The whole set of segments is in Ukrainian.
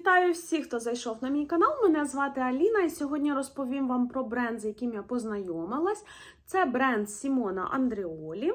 Вітаю всіх, хто зайшов на мій канал. Мене звати Аліна, і сьогодні розповім вам про бренд, з яким я познайомилась. Це бренд Сімона Андріолі.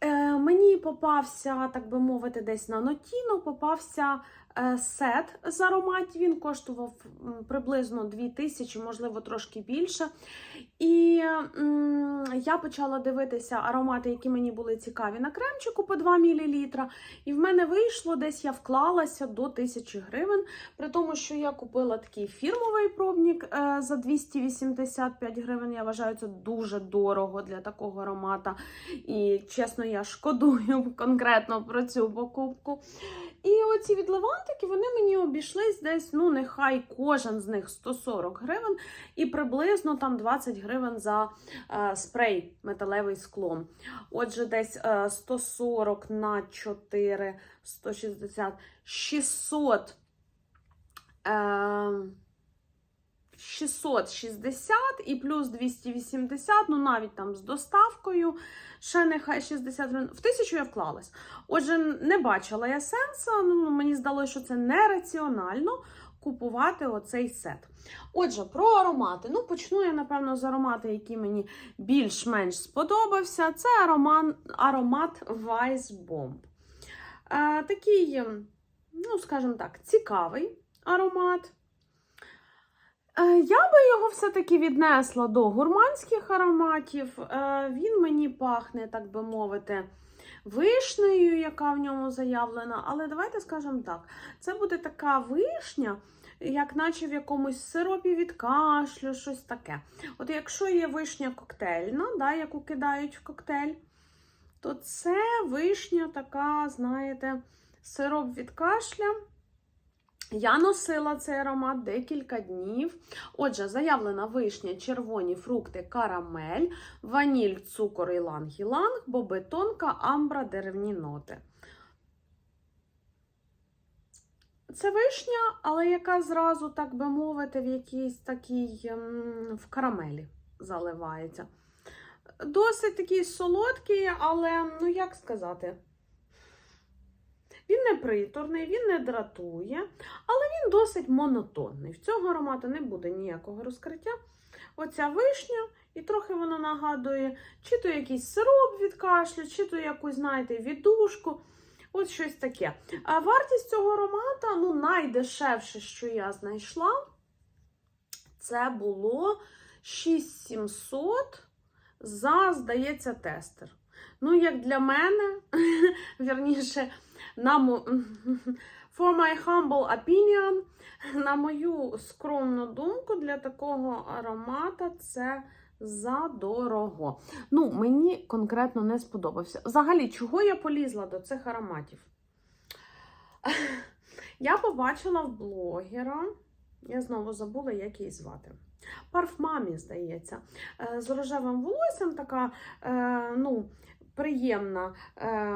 Е, мені попався, так би мовити, десь на Нотіно, попався сет з ароматів. Він коштував приблизно 2000, можливо, трошки більше. І я почала дивитися аромати, які мені були цікаві на кремчику по 2 мл. І в мене вийшло десь я вклалася до 1000 гривень, при тому, що я купила такий фірмовий пробник е, за 285 гривень. Я вважаю, це дуже дорого для такого аромата. І чесно, я шкодую конкретно про цю покупку. І оці відливантики вони мені обійшлись десь, ну нехай кожен з них 140 гривень, і приблизно там 20 гривень за е, спрей металевий склом. Отже, десь е, 140 на 4, 160, 600. Е, 660 і плюс 280, ну навіть там з доставкою, ще нехай 60 гривень. В тисячу я вклалась. Отже, не бачила я сенсу, ну мені здалося, що це нераціонально купувати оцей сет. Отже, про аромати. Ну, почну я, напевно, з аромату, який мені більш-менш сподобався. Це аромат, аромат Weiss Bomb. Е, такий, ну, скажімо так, цікавий аромат. Е, Я би його все-таки віднесла до гурманських ароматів. Е, Він мені пахне, так би мовити, вишнею, яка в ньому заявлена. Але давайте скажемо так: це буде така вишня, як наче в якомусь сиропі від кашлю, щось таке. От якщо є вишня коктейльна, да, яку кидають в коктейль, то це вишня така, знаєте, сироп від кашля. Я носила цей аромат декілька днів. Отже, заявлена вишня, червоні фрукти, карамель, ваніль, цукор, іланг-іланг, боби тонка, амбра, деревні ноти. Це вишня, але яка зразу, так би мовити, в якійсь такій ем, в карамелі заливається. Досить такий солодкий, але, ну як сказати, він не приторний, він не дратує, але він досить монотонний. В цього аромату не буде ніякого розкриття. Оця вишня, і трохи вона нагадує, чи то якийсь сироп від кашлю, чи то якусь, знаєте, віддушку. От щось таке. А вартість цього аромата, ну, найдешевше, що я знайшла, це було 6700 за, здається, тестер. Ну, як для мене, вірніше, на for my humble opinion, на мою скромну думку, для такого аромата це задорого. Ну, мені конкретно не сподобався. Взагалі, чого я полізла до цих ароматів? Я побачила в блогера, я знову забула, як її звати. Парфмамі, здається, е, з рожевим волоссям така, е, ну, приємна, е,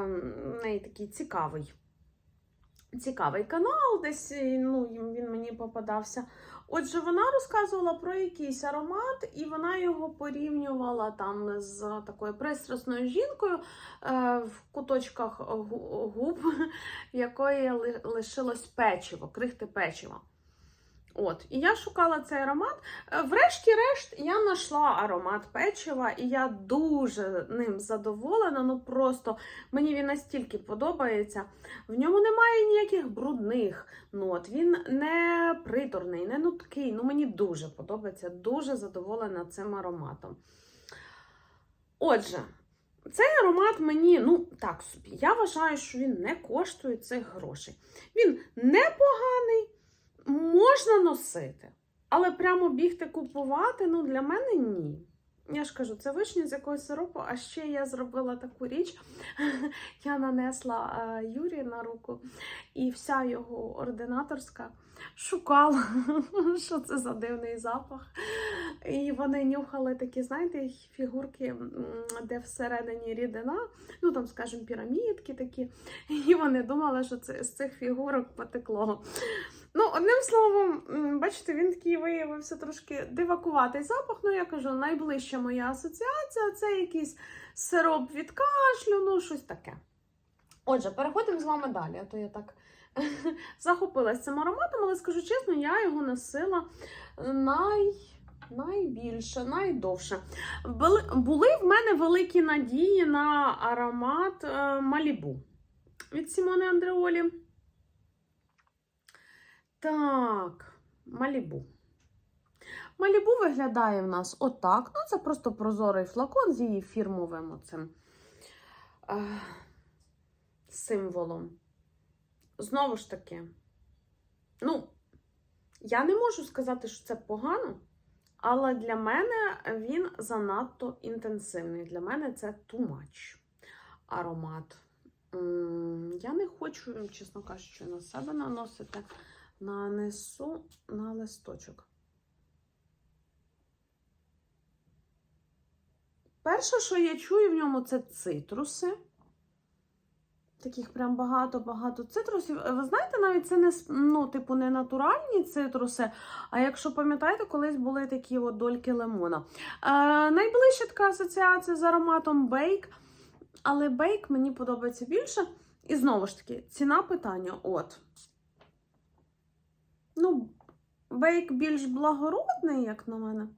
неї такий цікавий. Цікавий канал, десь ну, він мені попадався. Отже, вона розказувала про якийсь аромат, і вона його порівнювала там з такою пристрасною жінкою е, в куточках губ, якої лишилось печиво, крихти печива. От, і я шукала цей аромат. Е, Врешті-решт, я знайшла аромат печива, і я дуже ним задоволена. Ну просто мені він настільки подобається. В ньому немає ніяких брудних нот. Він не приторний, не нуткий. Ну мені дуже подобається, дуже задоволена цим ароматом. Отже, цей аромат мені, ну так собі, я вважаю, що він не коштує цих грошей. Він непоганий можна носити, але прямо бігти купувати, ну для мене ні. Я ж кажу, це вишня з якогось сиропу, а ще я зробила таку річ. Я нанесла е, Юрі на руку, і вся його ординаторська шукала, що це за дивний запах. І вони нюхали такі, знаєте, фігурки, де всередині рідина, ну там, скажімо, пірамідки такі. І вони думали, що це з цих фігурок потекло. Ну, одним словом, бачите, він такий виявився трошки дивакуватий запах. Ну, я кажу, найближча моя асоціація це якийсь сироп від кашлю, ну, щось таке. Отже, переходимо з вами далі, а то я так захопилась цим ароматом, але скажу чесно, я його носила най... найбільше, найдовше. Були, були в мене великі надії на аромат е, Малібу від Сімони Андреолі. Так, Малібу. Малібу виглядає в нас отак. Ну, це просто прозорий флакон з її фірмовим оцим е, символом. Знову ж таки, ну, я не можу сказати, що це погано, але для мене він занадто інтенсивний. Для мене це too much аромат. Я не хочу, чесно кажучи, на себе наносити. Нанесу на листочок. Перше, що я чую в ньому, це цитруси. Таких прям багато-багато цитрусів. Е, Ви знаєте, навіть це не ну, типу, не натуральні цитруси. А якщо пам'ятаєте, колись були такі от дольки лимона. Е, найближча така асоціація з ароматом бейк. Але бейк мені подобається більше. І знову ж таки, ціна питання: от. Ну, бейк більш благородний, як на мене.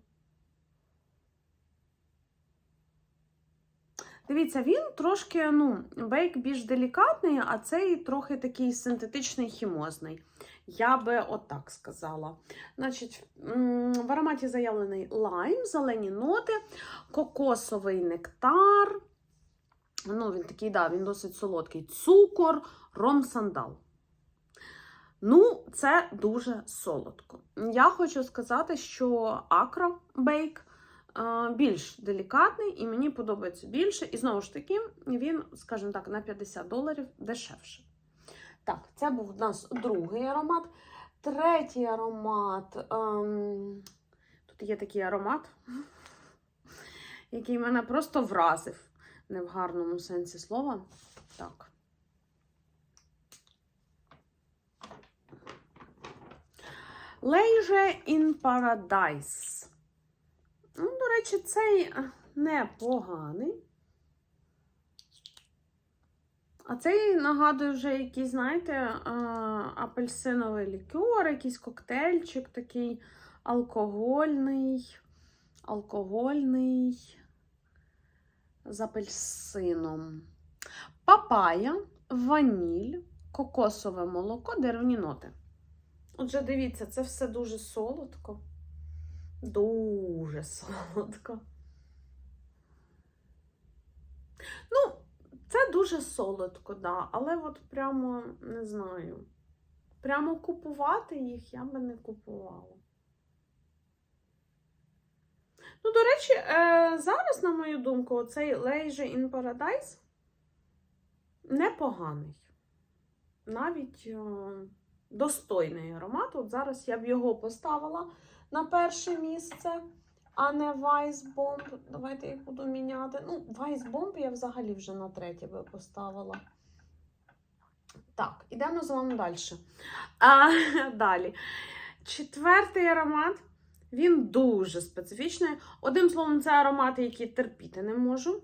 Дивіться, він трошки, ну, бейк більш делікатний, а цей трохи такий синтетичний хімозний. Я би отак сказала. Значить, в ароматі заявлений лайм, зелені ноти, кокосовий нектар. Ну, він такий, да, він досить солодкий. Цукор, ром сандал. Ну, це дуже солодко. Я хочу сказати, що Акра Бейк е, більш делікатний і мені подобається більше. І знову ж таки, він, скажімо так, на 50 доларів дешевше. Так, це був у нас другий аромат. Третій аромат. Ем, тут є такий аромат, який мене просто вразив. Не в гарному сенсі слова. Так. Leisure in Paradise. Ну, до речі, цей непоганий. А цей нагадує вже якийсь, знаєте, апельсиновий лікер, якийсь коктейльчик такий алкогольний, алкогольний з апельсином. Папая, ваніль, кокосове молоко, деревні ноти. Отже, дивіться, це все дуже солодко. Дуже солодко. Ну, це дуже солодко, да, але от прямо не знаю. Прямо купувати їх я би не купувала. Ну, до речі, е, зараз, на мою думку, оцей Leisure in Paradise непоганий. Навіть е, достойний аромат. От зараз я б його поставила на перше місце, а не Bomb. Давайте їх буду міняти. Ну, Bomb я взагалі вже на третє би поставила. Так, ідемо з вами далі. А, далі. Четвертий аромат. Він дуже специфічний. Одним словом, це аромати, які терпіти не можу.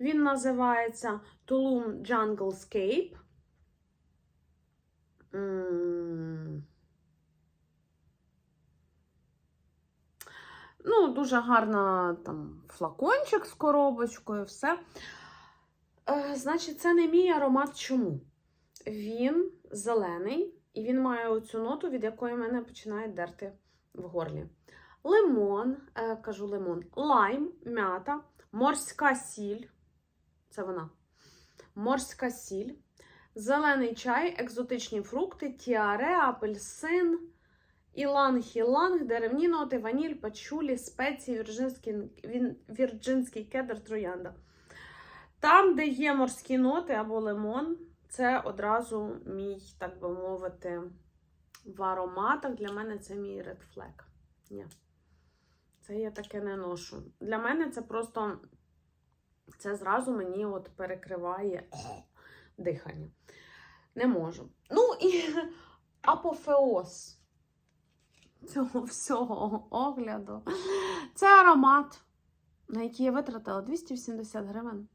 Він називається Tulum Junglescape. М. Ну, дуже гарна там флакончик з коробочкою, все. Е, значить, це не мій аромат. Чому? Він зелений, і він має оцю ноту, від якої мене починає дерти в горлі. Лимон, е, кажу лимон, лайм, м'ята, морська сіль. Це вона. Морська сіль, зелений чай, екзотичні фрукти, тіаре, апельсин, іланг-іланг, деревні ноти, ваніль, пачулі, спеції, вірджинський, вірджинський кедр, троянда. Там, де є морські ноти або лимон, це одразу мій, так би мовити, в ароматах. Для мене це мій red flag. Ні. Це я таке не ношу. Для мене це просто це зразу мені от перекриває дихання. Не можу. Ну і апофеоз цього всього огляду. Це аромат, на який я витратила 280 гривень.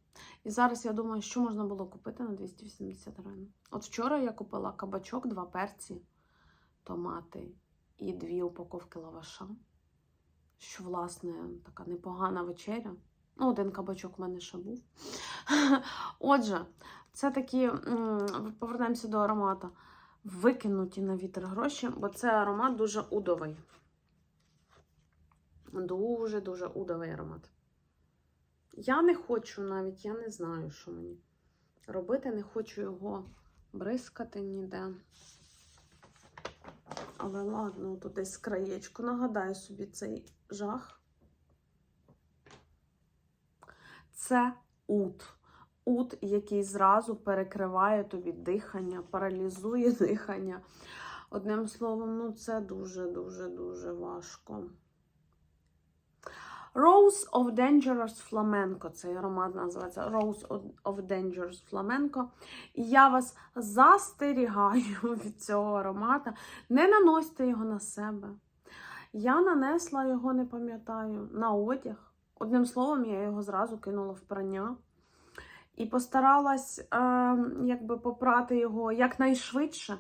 І зараз я думаю, що можна було купити на 280 гривень. От вчора я купила кабачок, два перці, томати і дві упаковки лаваша. Що, власне, така непогана вечеря. Ну, один кабачок в мене ще був. Отже, це такі, повернемося до аромата. Викинуті на вітер гроші, бо це аромат дуже удовий. Дуже-дуже удовий аромат. Я не хочу навіть, я не знаю, що мені робити. Не хочу його бризкати ніде. Але ладно, тут десь краєчко. Нагадаю собі цей жах. Це ут. Ут, який зразу перекриває тобі дихання, паралізує дихання. Одним словом, ну це дуже-дуже-дуже важко. Rose of Dangerous Flamenco. Цей аромат називається Rose of Dangerous Flamenco. І я вас застерігаю від цього аромата. Не наносьте його на себе. Я нанесла його, не пам'ятаю, на одяг. Одним словом, я його зразу кинула в прання. І постаралась е, якби попрати його якнайшвидше,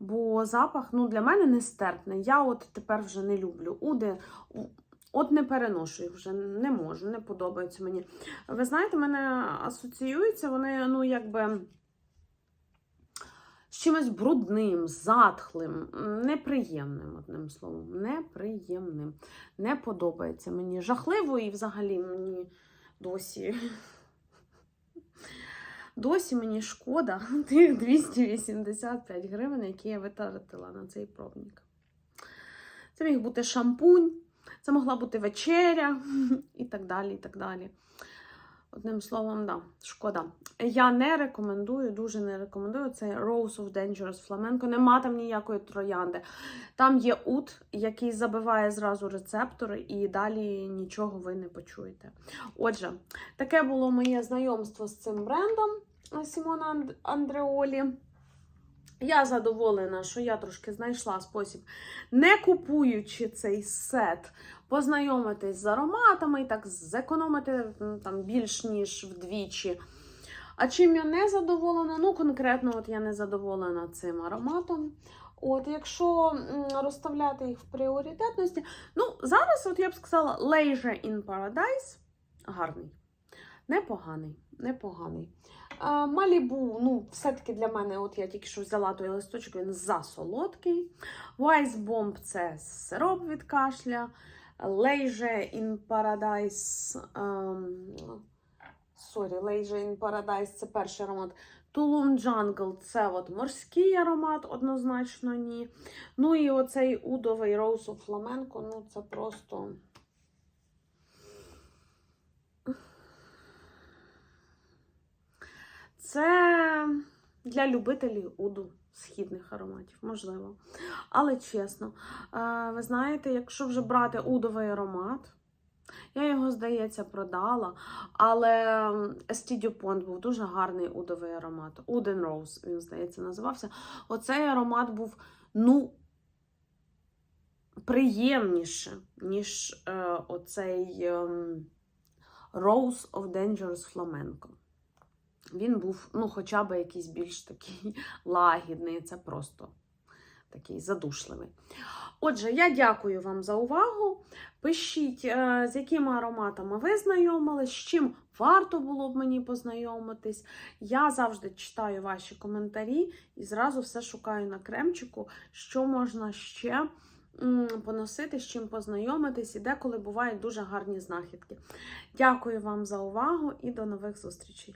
бо запах ну, для мене нестерпний. Я от тепер вже не люблю. Уди, От не переношу їх вже, не можу, не подобаються мені. Ви знаєте, мене асоціюються вони, ну, якби з чимось брудним, затхлим, неприємним, одним словом, неприємним. Не подобається мені. Жахливо і взагалі мені досі. Досі мені шкода тих 285 гривень, які я витратила на цей пробник. Це міг бути шампунь. Це могла бути вечеря і так далі. і так далі. Одним словом, да, шкода. Я не рекомендую, дуже не рекомендую цей Rose of Dangerous Flamenco. Нема там ніякої троянди. Там є ут, який забиває зразу рецептори, і далі нічого ви не почуєте. Отже, таке було моє знайомство з цим брендом Сімона Андреолі. Я задоволена, що я трошки знайшла спосіб, не купуючи цей сет, познайомитись з ароматами і так зекономити там більш ніж вдвічі. А чим я не задоволена? Ну, конкретно, от я не задоволена цим ароматом. От, Якщо розставляти їх в пріоритетності, ну, зараз, от я б сказала, Leisure in Paradise гарний. Непоганий, непоганий. Малібу, ну, все-таки для мене, от я тільки що взяла той листочок, він засолодкий. Bomb це сироп від кашля. Leisure in Paradise. Sorry, Leisure in Paradise це перший аромат. Tulum Jungle це от морський аромат, однозначно ні. Ну і оцей удовий Rose of Flamenco, ну це просто. Це для любителів уду східних ароматів, можливо. Але чесно, ви знаєте, якщо вже брати удовий аромат, я його, здається, продала. Але Esti був дуже гарний удовий аромат. Uden Rose, він, здається, називався. Оцей аромат був, ну, приємніше, ніж е, оцей е, Rose of Dangerous Flamenco. Він був, ну, хоча б якийсь більш такий лагідний, це просто такий задушливий. Отже, я дякую вам за увагу. Пишіть, е, з якими ароматами ви знайомились, з чим варто було б мені познайомитись. Я завжди читаю ваші коментарі і зразу все шукаю на кремчику, що можна ще поносити, з чим познайомитись, і деколи бувають дуже гарні знахідки. Дякую вам за увагу і до нових зустрічей!